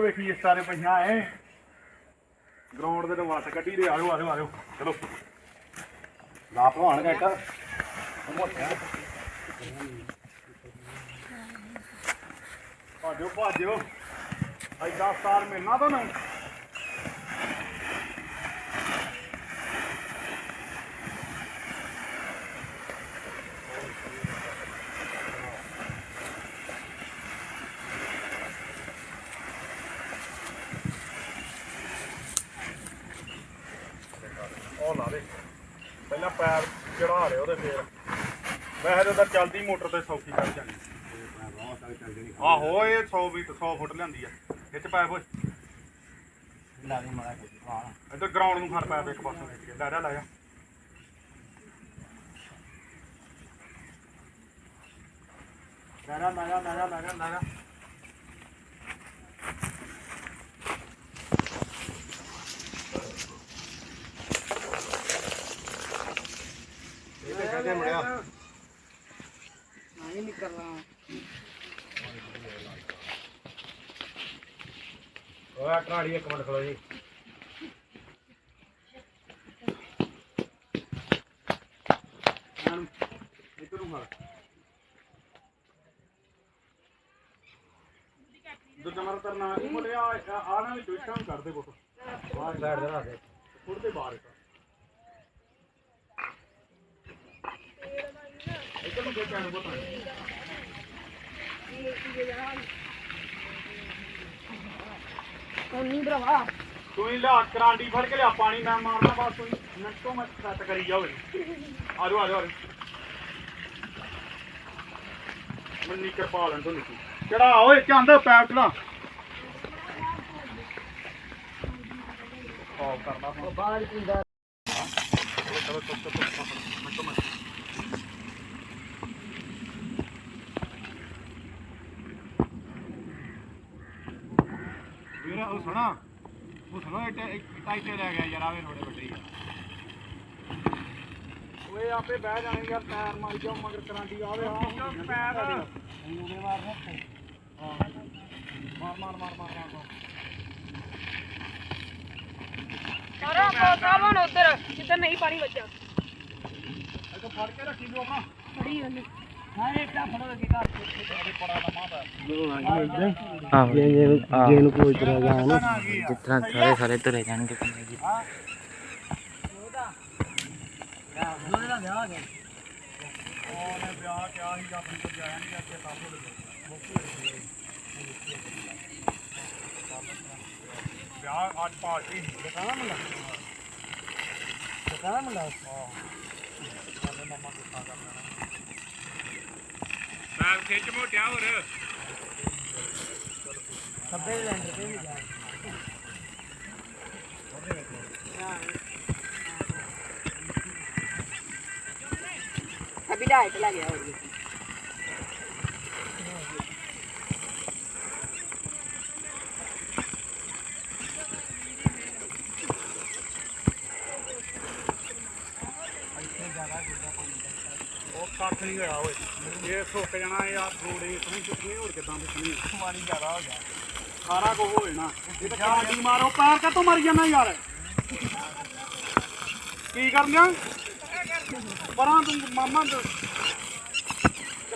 ਵੇਖੀ ਸਾਰੇ ਪਈਆਂ ਐ। ਗਰਾਊਂਡ ਦੇ ਤੋਂ ਵੱਟ ਕੱਢੀ ਦੇ, ਆਜੋ ਆਜੋ ਆਜੋ, ਚਲੋ। ਲਾ ਭਵਾਨ ਕਾ ਮੋਟਿਆ ਭਾਜੋ ਭਾਜੋ। ਐਡਾ ਸਟਾਰ ਮਿਲਣਾ ਤੁਹਾਨੂੰ ਉਹ ਲਾ ਦੇ ਪਹਿਲਾਂ ਪੈਰ ਚੜਾ ਲਿਓ ਤੇ ਫੇਰ। ਵੈਸੇ ਤਾਂ ਉਹਦਾ ਚੱਲਦੀ ਮੋਟਰ ਤੇ ਸੌਖੀ ਕਰ ਜਾਂਦੀ। ਆਹੋ ਇਹ 100 ਵੀ 100 ਫੁੱਟ ਲਿਆਂਦੀ ਆ। ਚ ਪਾਇਪ ਓਏ। ਇੱਧਰ ਗਰਾਊਂਡ ਨੂੰ ਫੜ ਪਾਇਪ ਇੱਕ ਪਾਸੋਂ। ਖਿੱਚ ਕੇ ਲੈ ਜਾ। ਲੈ ਜਾ ਲੈ ਜਾ ਲੈ ਕੇ ਮੁੜਿਆ। ਮੈਂ ਵੀ ਨਿਕਲਣਾ ਓਏ ਟਰਾਲੀ ਇੱਕ ਮਿੰਟ ਖਲੋ ਜੀ। ਇਧਰੋਂ ਫੜ। ਦੂਜਾ ਮਰ ਤਰਨਾ ਇਹ ਬੋਲਿਆ ਆ ਨਾ ਵਿੱਚ ਵਿਸ਼ਾਂ ਕਰਦੇ ਬੋਲ ਬਾਹਰ ਲੈਟ ਦੇ। ਰਾਹ ਦੇ ਬਾਹਰ ਉਨੀ ਭਰਾਵਾ ਤੂੰ ਹੀ ਲਾ ਕਰਾਂਡੀ ਫੜ ਕੇ ਲਿਆ, ਪਾਣੀ ਮੈਂ ਮਾਰਨਾ, ਬਸ ਤੂੰ ਨੱਟੋ ਮੱਤ ਸੱਤ ਕਰੀ ਜਾ ਓਏ ਆ ਜਾ ਆ ਜਾ ਮੰਨੀ ਕਿਰਪਾਲਣ ਤੋਂ ਨਿੱਕੀ। ਚੜਾ ਓਏ ਚਾਂਦਾ ਪੈਪ ਚੜਾ ਆਹ ਕਰਨਾ ਬਾਹਰ ਪਿੰਦਾ ਸੁਣਾ। ਮੁਸਲੋ ਟਾਈਟੇ ਲੈ ਗਿਆ ਯਾਰ ਆਵੇ ਥੋੜੇ ਵੱਡੇ ਯਾਰ ਓਏ ਆਪੇ ਬਹਿ ਜਾਣੇ ਯਾਰ ਪੈਰ ਮਾਰ ਜਾਓ ਮਗਰ ਕਰਾਂਡੀ ਆਵੇ ਹਾਂ ਪੈਰ। ਉਹਦੇ ਮਾਰ ਮਾਰ ਮਾਰ ਮਾਰ ਮਾਰ ਸਾਰਾ ਕੋਤਾ ਮਨ ਉਧਰ। ਜਿੱਧਰ ਨਹੀਂ ਪਾਣੀ ਬਚਿਆ ਇੱਕ ਫੜ ਕੇ ਰੱਖੀ ਦੋ ਆਪਣਾ। ਫੜੀ ਉਹਨੇ। ਆਹੋ ਜੇ ਜੇ ਜੇ ਨੂੰ ਕੋਈ ਤਰ੍ਹਾਂ ਜਾਣ ਜਿਸ ਤਰ੍ਹਾਂ ਸਾਰੇ ਸਾਰੇ ਤੁਰੇ ਜਾਣਗੇ ਪਿੰਡ ਜੀ ਵਿਆਹ ਅੱਜ ਪਾਰਟੀ ਦਿਖਾਣਾ ਮੁੰਡਾ। ਦਿਖਾਣਾ ਮੁੰਡਾ। ਹਾਂ। ਸਾਡੇ ਮਮਾ ਦਿਖਾ ਕਰਨਾ ਹਾਂ ਖਿੱਚ ਮੋਟਿਆ ਹੋਰ ਸੱਬੇ ਲੈਂਦੇ ਤੇ ਵੀ ਜਾ ਅਭੀ ਡਾਇਟ ਲੱਗ ਗਿਆ ਹੋਰ ਕੱਖ ਨਹੀਂ ਹੋਇਆ ਓਏ। ਇਹ ਸੁੱਕ ਜਾਣਾ ਇਹ ਆ ਰੋੜੇ ਇਤਨੇ ਚੁੱਕਨੇ ਹੋਰ ਕਿਦਾਂ ਦਿਖਣੀ ਪਾਣੀ ਜ਼ਿਆਦਾ ਹੋ ਗਿਆ। ਸਾਰਾ ਕੁਝ ਹੋ ਜਾਣਾ। ਇਹ ਤਾਂ ਗਾਂਡੀ ਮਾਰੋ ਪੈਰ ਕਾ ਤੋਂ ਮਰ ਜਾਣਾ ਯਾਰ? ਕੀ ਕਰਨਾ ਪਰਾਂ ਤੂੰ ਮਾਮਾ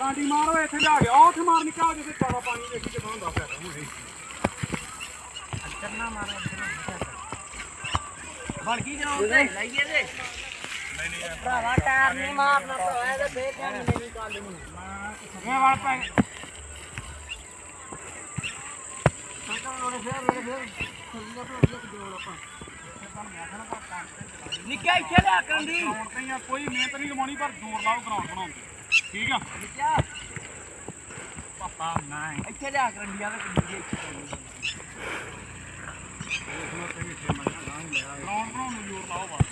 ਗਾਂਡੀ ਮਾਰੋ ਇੱਥੇ ਜਾ ਗਿਆ ਉੱਥੇ ਮਾਰ ਨਿਕਾ ਜਿੱਥੇ ਤਾਰਾ ਪਾਣੀ ਦੇਖੀ ਕਿਦਾਂ ਹੁੰਦਾ ਪਿਆ ਕਰਨਾ ਮਾਰੋ ਬਣ ਗਈ ਜਨਾਬ ਲਾਈਏ ਦੇ ਭਰਾਵਾ ਟਾਇਰ ਨਹੀਂ ਮਾਰਨਾ ਭਰਾਵਾ ਇਹਦੇ ਫੇਰ ਜਾਣੀ ਮੇਰੀ ਗੱਲ ਨੂੰ ਇਹ ਵਾਲ ਪੈ ਨਿੱਕਾ ਇੱਥੇ ਲਿਆ ਕਰਨ ਦੀ ਕੋਈ ਮਿਹਨਤ ਨਹੀਂ ਲਵਾਉਣੀ ਪਰ ਜ਼ੋਰ ਲਾਓ ਗਰਾਉਂਡ ਬਣਾਉਣ ਤੇ ਠੀਕ ਆ? ਨਿੱਕਾ ਪਾਪਾ ਨਾ ਇੱਥੇ ਲਿਆ ਕਰਨ ਦੀ ਆ। ਤੇ ਕਿੰਨੀ ਇੱਥੇ ਗਰਾਉਂਡ ਬਣਾਉਣ ਨੂੰ ਜ਼ੋਰ ਲਾਓ ਬਸ।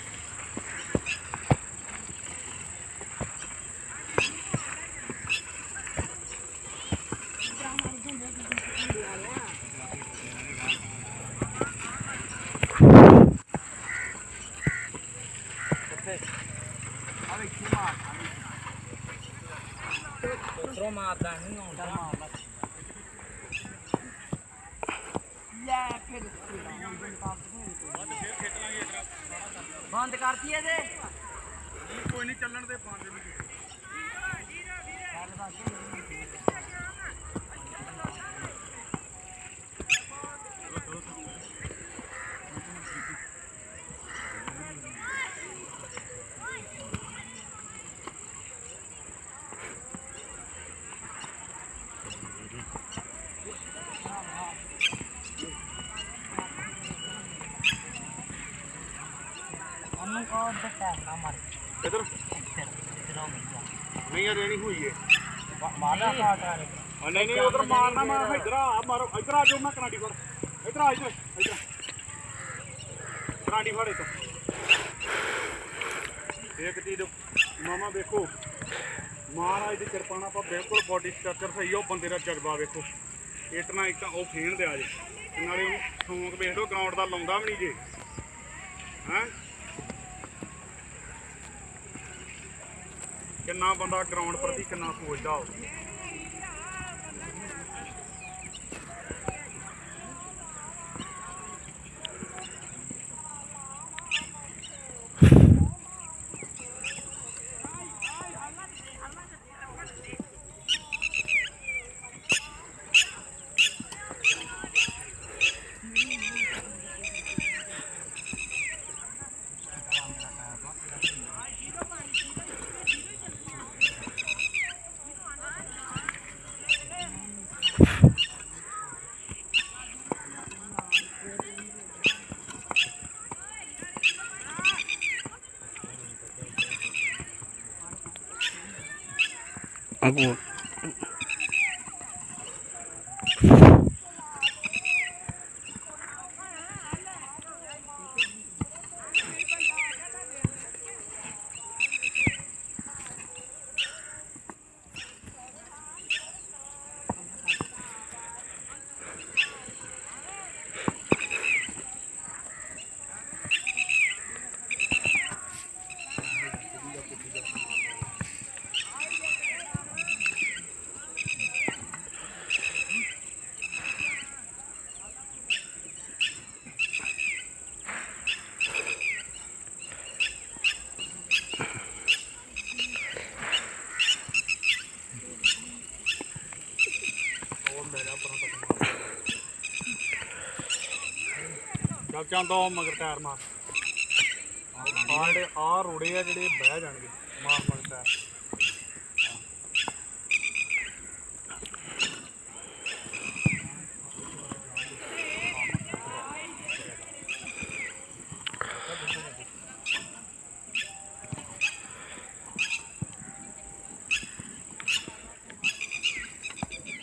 ਲੈ ਫਿਰ ਬੰਦ ਕਰਤੀ ਇਹਦੇ। ਕੋਈ ਨਹੀਂ ਚੱਲਣ ਦੇ ਪੰਜ ਮਿੰਟ ਉਹਨੂੰ ਕਹੋ ਬੱਟਾ ਨਾ ਮਾਰ ਇਧਰ। ਨਹੀਂ ਯਾਰ ਰੇਣੀ ਹੋਈ ਏ ਮਾਰਨਾ ਕਾਟਾ ਆ ਨਹੀਂ ਨਹੀਂ ਉਧਰ ਮਾਰਨਾ ਮੈਂ ਇਧਰ ਆ ਮਾਰੋ ਇਧਰ ਆ ਜਾਓ ਮੈਂ ਕਰਾਂਡੀ ਫੜ। ਇਧਰ ਆ ਇਧਰ ਇਧਰ। ਕਰਾਂਡੀ ਫੜ ਇੱਧਰ ਇੱਕ ਚੀਜ਼ ਮਾਮਾ ਵੇਖੋ। ਮਹਾਰਾਜ ਦੀ ਕਿਰਪਾ ਨਾਲ ਆਪਾਂ ਬਿਲਕੁਲ ਬਾਡੀ ਸਟਰਕਚਰ ਸਹੀ ਆ ਉਹ ਬੰਦੇ ਦਾ ਜਜ਼ਬਾ ਵੇਖੋ। ਇੱਟ ਨਾਲ ਇੱਕ ਤਾਂ ਉਹ ਫੇਣ ਦੇ ਆ ਜੇ। ਤੇ ਨਾਲੇ ਉਹਨੂੰ ਸ਼ੌਂਕ ਵੇਖ ਲਓ ਗਰਾਊਂਡ ਦਾ ਲਾਉਂਦਾ ਵੀ ਨਹੀਂ ਜੇ। ਹੈਂ? ਕਿੰਨਾ ਬੰਦਾ ਗਰਾਊਂਡ ਪ੍ਰਤੀ ਕਿੰਨਾ ਸੋਚਦਾ ਹੋਵੇ ako ਜਾਂਦਾ ਉਹ ਮਗਰ ਟਾਇਰ ਮਾਰ। ਆ ਜਿਹੜੇ ਆ ਰੋੜੇ ਆ ਜਿਹੜੇ ਬਹਿ ਜਾਣਗੇ, ਮਾਰ ਮਗਰ ਟਾਇਰ।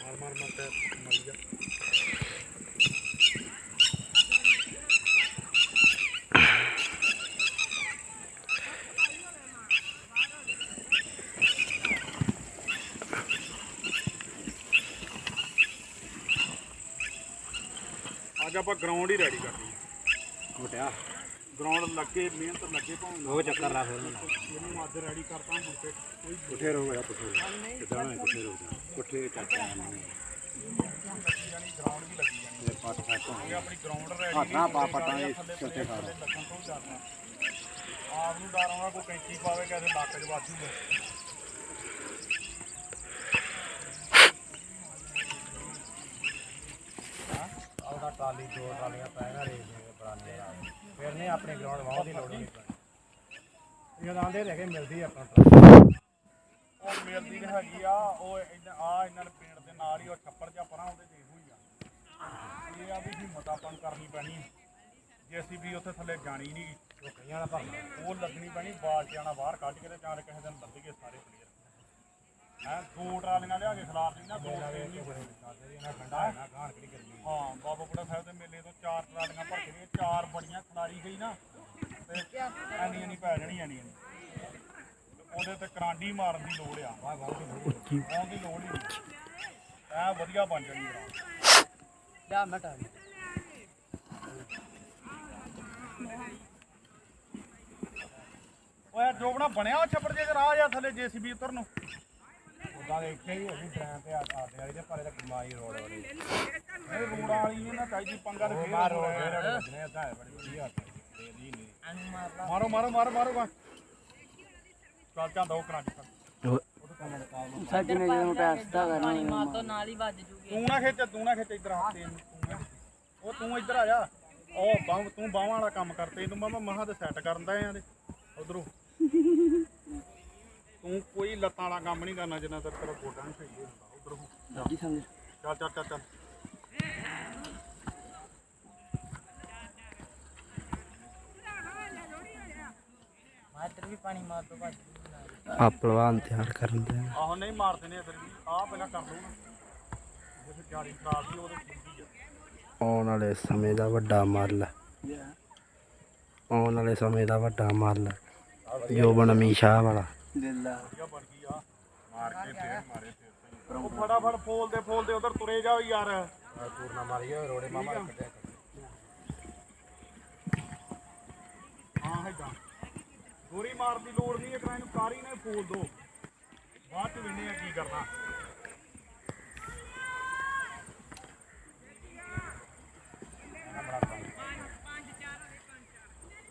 ਮਾਰ ਮਾਰ ਮਾਰ, ਟਾਇਰ ਮਰ ਗਿਆ। ਗਰਾਊਂਡ ਹੀ ਰੈਡੀ ਕਰਨੀ ਹੈ ਮੋਟਿਆ ਗਰਾਊਂਡ ਲੱਗੇ ਮਿਹਨਤ ਲੱਗੇ ਭਾਵੇਂ ਉਹ ਚੱਕਰ ਲਾ ਫਿਰ ਇਹਨੂੰ ਅੱਜ ਰੈਡੀ ਕਰਤਾ ਹੁਣ ਤੇ ਕੋਈ ਪੁੱਠੇ ਰੋ ਗਿਆ ਪੁੱਠੇ ਕਿਦਾਂ ਨਾ ਪੁੱਠੇ ਰੋ ਗਿਆ ਪੁੱਠੇ ਜਾਨੀ ਗਰਾਊਂਡ ਵੀ ਲੱਗੀ ਜਾਣੀ ਇਹ ਪੱਟ ਫੱਟ ਹੋ ਇਹ ਆਪਣੀ ਗਰਾਊਂਡ ਰੈਡੀ ਹੱਥ ਨਾਲ ਪਾ ਪੱਟਾਂ ਦੇ ਸਿਰ ਖਾ ਤੋਂ ਆਪ ਨੂੰ ਡਰ ਆਉਣਾ ਕੋਈ ਕੈਂਚੀ ਪਾਵੇ ਕਿਸੇ ਲੱਕ 'ਚ ਵੱਜ ਜੂਗਾ ਦੋ ਟਾਲੀਆਂ ਪੈ ਨਾ ਰੇਸ ਦੇ ਫਿਰ ਨਹੀਂ ਆਪਣੇ ਗਰਾਊਂਡ ਵਾਹ ਦੀ ਲੋੜ ਨਹੀਂ ਇਹ ਆਂਦੇ ਰਹਿ ਕੇ ਮਿਲਦੀ ਆ ਆਪਣਾ ਉਹ ਮਿਲਦੀ ਤੇ ਹੈਗੀ ਆ, ਉਹ ਇਦਾਂ ਆ ਇਹਨਾਂ ਦੇ ਪਿੰਡ ਦੇ ਨਾਲ ਹੀ ਉਹ ਛੱਪੜ ਜਿਹਾ ਪਰਾਂ ਉਹਦੇ ਦੇਖ ਹੋਈ ਆ। ਇਹ ਆ ਵੀ ਹਿੰਮਤ ਆਪਾਂ ਕਰਨੀ ਪੈਣੀ ਹੈ ਜੇ ਅਸੀਂ ਵੀ ਉੱਥੇ ਥੱਲੇ ਜਾਣੀ ਨਹੀਂ ਉਹ ਕਈਆਂ ਦਾ ਭਰਨਾ ਉਹ ਲੱਗਣੀ ਪੈਣੀ, ਬਾਲਟਿਆਂ ਬਾਹਰ ਕੱਢ ਕੇ ਤੇ ਚਾਰ ਕਿਸੇ ਦਿਨ ਲੱਦਗੇ ਸਾਰੇ ਪਲੇਅਰ ਹੈ ਦੋ ਟਰਾਲੀਆਂ ਲਿਆ ਕੇ ਖਿਲਾਰ ਦੇਣਾ ਦੋ ਟਰਾਲੀਆਂ ਇਹਨਾਂ ਠੰਡਾ ਹੈ ਨਾ ਗਾਣ ਕਿਹੜੀ ਗਰਮੀ ਹਾਂ। ਬਾਬਾ ਬੁੱਢਾ ਸਾਹਿਬ ਦੇ ਮੇਲੇ ਤੋਂ ਚਾਰ ਟਰਾਲੀਆਂ ਭਰ ਕੇ ਗਏ ਚਾਰ ਬੜੀਆਂ ਖਿਲਾਰੀ ਗਈ ਨਾ ਤੇ ਐਨੀ ਐਨੀ ਪੈ ਜਾਣੀ ਐਨੀ ਐਨੀ। ਤੇ ਉਹਦੇ ਤੇ ਕਰਾਂਡੀ ਮਾਰਨ ਦੀ ਲੋੜ ਆ। ਵਾਹ ਵਾਹ ਦੀ ਆਉਣ ਦੀ ਲੋੜ ਹੀ ਨਹੀਂ। ਐ ਵਧੀਆ ਬਣ ਜਾਣੀ ਗਰਾਊਂਡ ਲਿਆ ਮੈਂ ਟਾਲੀ ਓਏ ਜੋਬਣਾ ਬਣਿਆ ਛੱਪੜ ਜੇ ਰਾਹ ਜਾਂ ਥੱਲੇ ਜੀਸੀਬੀ ਉਤਰ ਨੂੰ। ਉਦਾਂ ਦੇ ਇੱਥੇ ਹੀ ਅਸੀਂ ਡਰਾਂ ਤੇ ਆਦੇ ਵਾਲੀ ਤੇ ਪਰੇ ਤੇ ਕਮਾਈ ਰੋਡ ਵਾਲੀ ਇਹ ਰੋੜਾ ਵਾਲੀ ਨਹੀਂ ਨਾ ਚਾਹੀਦੀ ਪੰਗਾ ਤੇ ਉਹ ਫੇਰ ਮਾਰ ਰੋਡ ਫੇਰ ਵੱਜਣੇ ਤਾਂ ਹੈ ਬੜੀ ਵਧੀਆ ਦੇ ਦੀ ਨਹੀਂ ਅਨੂ ਮਾਰ ਲਾ ਮਾਰੋ ਮਾਰੋ ਮਾਰੋ ਮਾਰੋ। ਗਾ ਚੱਲ ਜਾਂਦਾ ਉਹ ਕਰਾਂ ਸਾਡੇ ਨੇ ਜਦੋਂ ਟੈਸਟਾ ਕਰਨਾ ਮਾਰ ਤੋਂ ਨਾਲ ਹੀ ਵੱਜ ਜੂਗੀ ਤੂੰ ਨਾ ਖਿੱਚ ਤੂੰ ਨਾ ਖਿੱਚ ਇਧਰ ਹੱਥ ਤੇ। ਇਹਨੂੰ, ਤੂੰ ਨਾ ਖਿੱਚ। ਉਹ ਤੂੰ ਇੱਧਰ ਆ ਜਾ। ਉਹ ਬਾਹ ਤੂੰ ਬਾਹਾਂ ਵਾਲਾ ਕੰਮ ਕਰਤੇ। ਤੂੰ ਮਾਮਾ ਮਹਾਂ ਤੇ ਸੈੱਟ ਕਰਨ ਦਾ ਆਂ ਦੇ ਉਧਰੋਂ। ਤੂੰ ਕੋਈ ਲੱਤਾਂ ਵਾਲਾ ਕੰਮ ਨਹੀਂ ਕਰਨਾ ਜਿੰਨਾ ਤੱਕ ਤੇਰਾ ਗੋਡਾ ਨਹੀਂ ਸਹੀ ਹੁੰਦਾ ਉਧਰੋਂ ਜੀ ਸਮਝ। ਚੱਲ ਚੱਲ ਚੱਲ ਚੱਲ। ਵੀ ਪਾਣੀ ਮਾਰ ਆ ਪਹਿਲਵਾਨ ਤਿਆਰ ਕਰਨ ਦੇ ਆਹੋ ਨਹੀਂ ਮਾਰਦੇ ਨੇ ਇਧਰ ਵੀ। ਆਹ ਪਹਿਲਾਂ ਕਰ ਲਓ ਨਾ। ਜਿਵੇਂ ਜਾਰੀ ਖਰਾਬ ਦੀ ਉਹਦੇ ਠੀਕ ਆ। ਆਉਣ ਵਾਲੇ ਸਮੇਂ ਦਾ ਵੱਡਾ ਮੱਲ। ਆਉਣ ਵਾਲੇ ਸਮੇਂ ਦਾ ਵੱਡਾ ਮੱਲ। ਜੋਬਨ ਮੀਸ਼ਾ ਵਾਲਾ। ਦਿੱਲਾ ਵਧੀਆ ਬਣ ਗਈ ਆ। ਮਾਰ ਕੇ ਫੇਰ ਮਾਰੇ ਫੇਰ ਉਹ ਫਟਾਫਟ ਫੋਲਦੇ ਫੋਲਦੇ ਉਧਰ ਤੁਰੇ ਜਾਓ ਯਾਰ। ਚੂਰਨਾ ਮਾਰੀਏ ਰੋੜੇ ਮਾਮਾ ਕੱਟਿਆ ਹਾਂ ਹੈਗਾ ਗੋਰੀ ਮਾਰਨ ਦੀ ਲੋੜ ਨਹੀਂ ਇੱਕ ਇਹਨੂੰ ਕਾਰੀ ਨੇ ਫੋਲ ਦੋ। ਬਾਅਦ ਚ ਵੇਨੇ ਆ ਕੀ ਕਰਨਾ।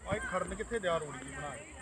ਓਏ ਖੜਨ ਕਿੱਥੇ ਦਿਆ ਰੋੜੀ ਜੀ ਬਣਾ ਕੇ?